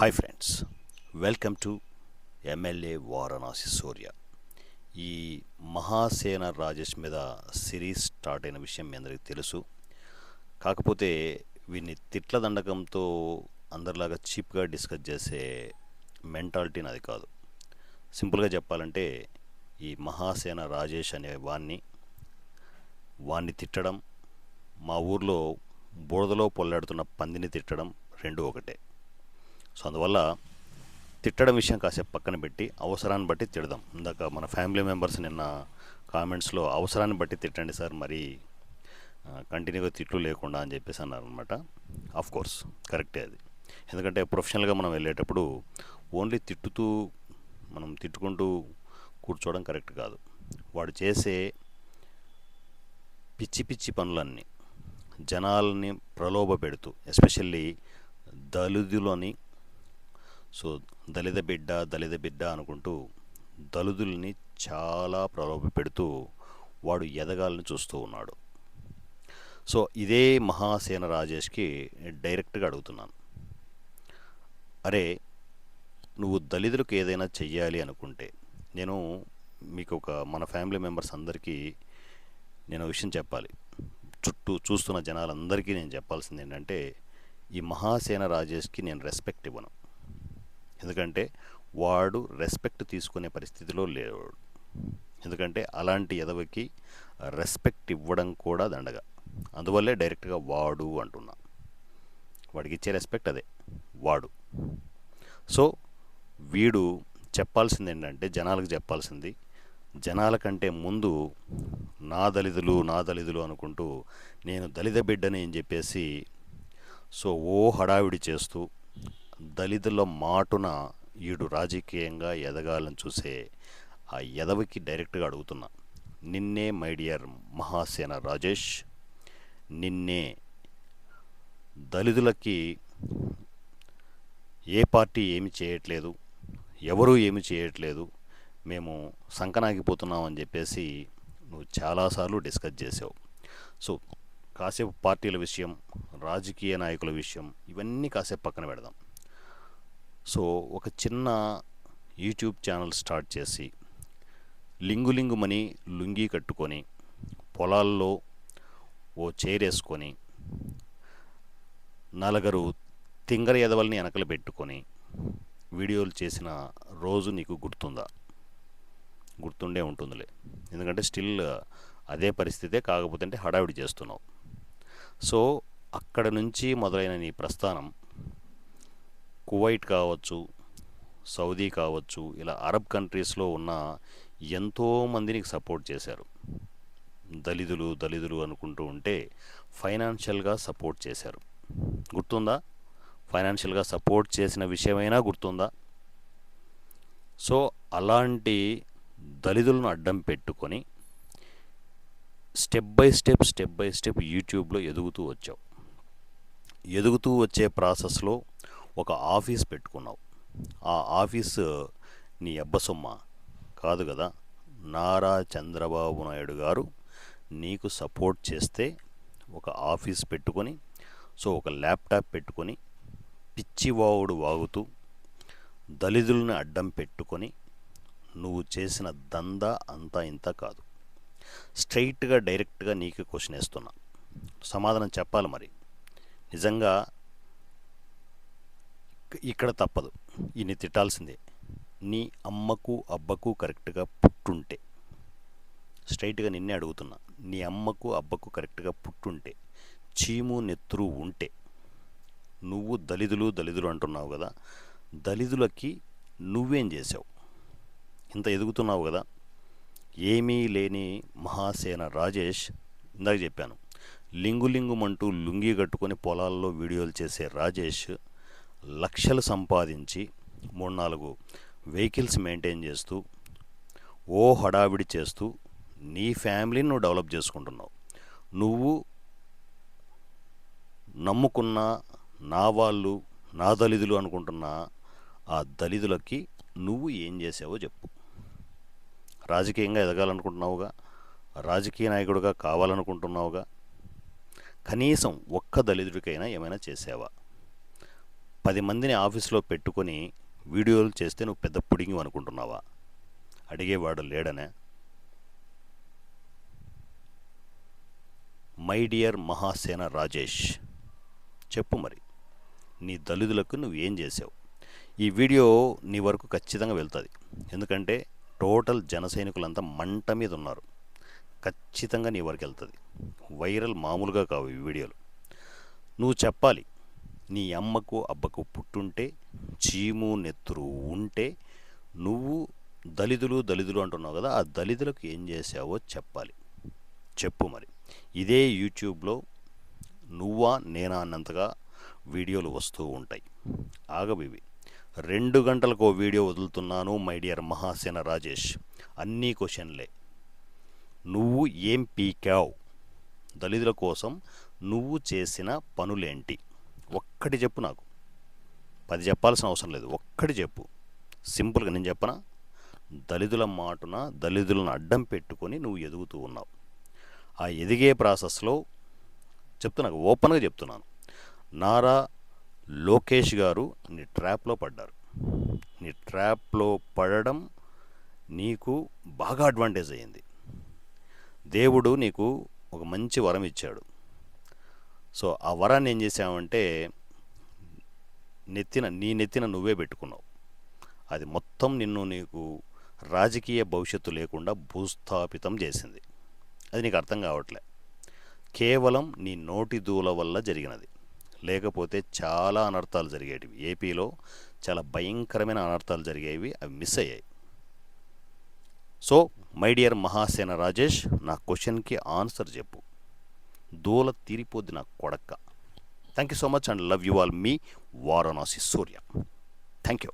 Hi friends welcome to MLA Varanasi Surya ఈ మహాసేన రాజేష్ మీద series start అయిన విషయం మీ అందరికీ తెలుసు. కాకపోతే వీడిని తిట్ల దండకంతో అందరిలాగా చీప్గా డిస్కస్ చేసే మెంటాలిటీ నాది కాదు. సింపుల్గా చెప్పాలంటే ఈ మహాసేన రాజేష్ అనే వాణ్ణి వాణ్ణి తిట్టడం మా ఊర్లో బురదలో పొల్లాడుతున్న పందిని తిట్టడం రెండు ఒకటే. సో అందువల్ల తిట్టడం విషయం కాసేపు పక్కన పెట్టి అవసరాన్ని బట్టి తిడదాం. ఇందాక మన ఫ్యామిలీ మెంబర్స్ నిన్న కామెంట్స్లో అవసరాన్ని బట్టి తిట్టండి సార్ మరి కంటిన్యూగా తిట్లు లేకుండా అని చెప్పేసి అన్నారనమాట ఆఫ్ కోర్స్ కరెక్టే అది. ఎందుకంటే ప్రొఫెషనల్గా మనం వెళ్ళేటప్పుడు ఓన్లీ తిట్టుతూ మనం తిట్టుకుంటూ కూర్చోవడం కరెక్ట్ కాదు. వాడు చేసే పిచ్చి పిచ్చి పనులన్నీ జనాల్ని ప్రలోభ పెడుతూ ఎస్పెషల్లీ దళితులని సో దళిత బిడ్డ దళిత బిడ్డ అనుకుంటూ దళితుల్ని చాలా ప్రలోభ పెడుతూ వాడు ఎదగాలని చూస్తూ ఉన్నాడు. సో ఇదే మహాసేన రాజేష్కి డైరెక్ట్గా అడుగుతున్నాను. అరే నువ్వు దళితులకు ఏదైనా చెయ్యాలి అనుకుంటే నేను మీకు ఒక మన ఫ్యామిలీ మెంబర్స్ అందరికీ నేను విషయం చెప్పాలి. చుట్టూ చూస్తున్న జనాలందరికీ నేను చెప్పాల్సింది ఏంటంటే ఈ మహాసేన రాజేష్కి నేను రెస్పెక్ట్ ఇవ్వను. ఎందుకంటే వాడు రెస్పెక్ట్ తీసుకునే పరిస్థితిలో లేడు. ఎందుకంటే అలాంటి ఎదవకి రెస్పెక్ట్ ఇవ్వడం కూడా దండగా. అందువల్లే డైరెక్ట్గా వాడు అంటున్నా. వాడికి ఇచ్చే రెస్పెక్ట్ అదే వాడు. సో వీడు చెప్పాల్సింది ఏంటంటే జనాలకు చెప్పాల్సింది జనాల కంటే ముందు నా దళితులు నా దళితులు అనుకుంటూ నేను దళిత బిడ్డని అని చెప్పేసి సో ఓ హడావిడి చేస్తూ దళితుల మాటున ఈడు రాజకీయంగా ఎదగాలని చూసే ఆ ఎదవికి డైరెక్ట్గా అడుగుతున్నా. నిన్నే మై డియర్ మహాసేన రాజేష్ నిన్నే దళితులకి ఏ పార్టీ ఏమి చేయట్లేదు ఎవరూ ఏమి చేయట్లేదు మేము సంకనాగిపోతున్నామని చెప్పేసి నువ్వు చాలాసార్లు డిస్కస్ చేసావు. సో కాసేపు పార్టీల విషయం రాజకీయ నాయకుల విషయం ఇవన్నీ కాసేపు పక్కన పెడదాం. సో ఒక చిన్న యూట్యూబ్ ఛానల్ స్టార్ట్ చేసి లింగు లింగుమని లుంగి కట్టుకొని పొలాల్లో ఓ చేరేసుకొని నలుగురు తింగర ఎదవల్ని వెనకలు పెట్టుకొని వీడియోలు చేసిన రోజు నీకు గుర్తుందా? గుర్తుండే ఉంటుందిలే. ఎందుకంటే స్టిల్ అదే పరిస్థితే కాకపోతే అంటే హడావిడి చేస్తున్నావు. సో అక్కడ నుంచి మొదలైన నీ ప్రస్థానం కువైట్ కావచ్చు సౌదీ కావచ్చు ఇలా అరబ్ కంట్రీస్లో ఉన్న ఎంతోమందిని సపోర్ట్ చేశారు. దళితులు దళితులు అనుకుంటూ ఉంటే ఫైనాన్షియల్గా సపోర్ట్ చేశారు. గుర్తుందా? ఫైనాన్షియల్గా సపోర్ట్ చేసిన విషయమైనా గుర్తుందా? సో అలాంటి దళితులను అడ్డం పెట్టుకొని step by step step by step యూట్యూబ్లో ఎదుగుతూ వచ్చావు. ఎదుగుతూ వచ్చే ప్రాసెస్లో ఒక ఆఫీస్ పెట్టుకున్నావు. ఆ ఆఫీస్ నీ అబ్బసొమ్మ. కాదు కదా నారా చంద్రబాబు నాయుడు గారు నీకు సపోర్ట్ చేస్తే ఒక ఆఫీస్ పెట్టుకొని సో ఒక ల్యాప్టాప్ పెట్టుకొని పిచ్చివావుడు వాగుతూ దళితులను అడ్డం పెట్టుకొని నువ్వు చేసిన దందా అంతా ఇంత కాదు. స్ట్రైట్గా డైరెక్ట్గా నీకు క్వశ్చన్ వేస్తున్నా. సమాధానం చెప్పాలి మరి. నిజంగా ఇక్కడ తప్పదు. ఈయన్ని తిట్టాల్సిందే. నీ అమ్మకు అబ్బకు కరెక్ట్గా పుట్టుంటే. స్ట్రైట్గా నిన్నే అడుగుతున్నా. నీ అమ్మకు అబ్బకు కరెక్ట్గా పుట్టుంటే. చీము నెత్తురు ఉంటే. నువ్వు దళితులు దళితులు అంటున్నావు కదా. దళితులకి నువ్వేం చేసావు ఇంత ఎదుగుతున్నావు కదా. ఏమీ లేని మహాసేన రాజేష్ ఇందాక చెప్పాను. లింగు లింగుమంటూ లుంగి కట్టుకొని పొలాల్లో వీడియోలు చేసే రాజేష్ లక్షలు సంపాదించి మూడు నాలుగు వెహికల్స్ మెయింటైన్ చేస్తూ ఓ హడావిడి చేస్తూ నీ ఫ్యామిలీని నువ్వు డెవలప్ చేసుకుంటున్నావు. నువ్వు నమ్ముకున్న నా వాళ్ళు నా దళితులు అనుకుంటున్న ఆ దళితులకి నువ్వు ఏం చేసావో చెప్పు. రాజకీయంగా ఎదగాలనుకుంటున్నావుగా రాజకీయ నాయకుడిగా కావాలనుకుంటున్నావుగా కనీసం ఒక్క దళితుడికైనా ఏమైనా చేసావా? పది మందిని ఆఫీస్లో పెట్టుకొని వీడియోలు చేస్తే నువ్వు పెద్ద పుడింగి అనుకుంటున్నావా? అడిగేవాడు లేడనే. మై డియర్ మహాసేన రాజేష్ చెప్పు మరి నీ దళితులకు నువ్వు ఏం చేసావు? ఈ వీడియో నీ వరకు ఖచ్చితంగా వెళ్తుంది. ఎందుకంటే టోటల్ జన సైనికులంతా మంట మీద ఉన్నారు. ఖచ్చితంగా నీ వరకు వెళ్తుంది. వైరల్ మామూలుగా కావు ఈ వీడియోలు. నువ్వు చెప్పాలి నీ అమ్మకు అబ్బకు పుట్టుంటే చీము నెత్తురు ఉంటే నువ్వు దళితులు దళితులు అంటున్నావు కదా ఆ దళితులకు ఏం చేసావో చెప్పాలి. చెప్పు మరి. ఇదే యూట్యూబ్లో నువ్వా నేనా అన్నంతగా వీడియోలు వస్తూ ఉంటాయి. ఆగబివి రెండు గంటలకు వీడియో వదులుతున్నాను మై డియర్ మహాసేన రాజేష్. అన్నీ క్వశ్చన్లే. నువ్వు ఏం పీకావు? దళితుల కోసం నువ్వు చేసిన పనులేంటి? ఒక్కటి చెప్పు నాకు. పది చెప్పాల్సిన అవసరం లేదు. ఒక్కటి చెప్పు. సింపుల్గా నేను చెప్పనా? దళితుల మాటున దళితులను అడ్డం పెట్టుకొని నువ్వు ఎదుగుతూ ఉన్నావు. ఆ ఎదిగే ప్రాసెస్లో చెప్తున్నా ఓపెన్గా చెప్తున్నాను. నారా లోకేష్ గారు నీ ట్రాప్లో పడ్డారు. నీ ట్రాప్లో పడడం నీకు బాగా అడ్వాంటేజ్ అయ్యింది. దేవుడు నీకు ఒక మంచి వరం ఇచ్చాడు. సో ఆ వరాన్ని ఏం చేసావంటే నెత్తిన నీ నెత్తిన నువ్వే పెట్టుకున్నావు. అది మొత్తం నిన్ను నీకు రాజకీయ భవిష్యత్తు లేకుండా భూస్థాపితం చేసింది. అది నీకు అర్థం కావట్లే. కేవలం నీ నోటి దూల వల్ల జరిగినది. లేకపోతే చాలా అనర్థాలు జరిగేటివి. ఏపీలో చాలా భయంకరమైన అనర్థాలు జరిగేవి అవి మిస్ అయ్యాయి. So my dear Mahasena Rajesh నా క్వశ్చన్కి ఆన్సర్ చెప్పు. దూల తీరిపోద్ది నా కొడక్క thank you so much and love you all me Varanasi Surya. Thank you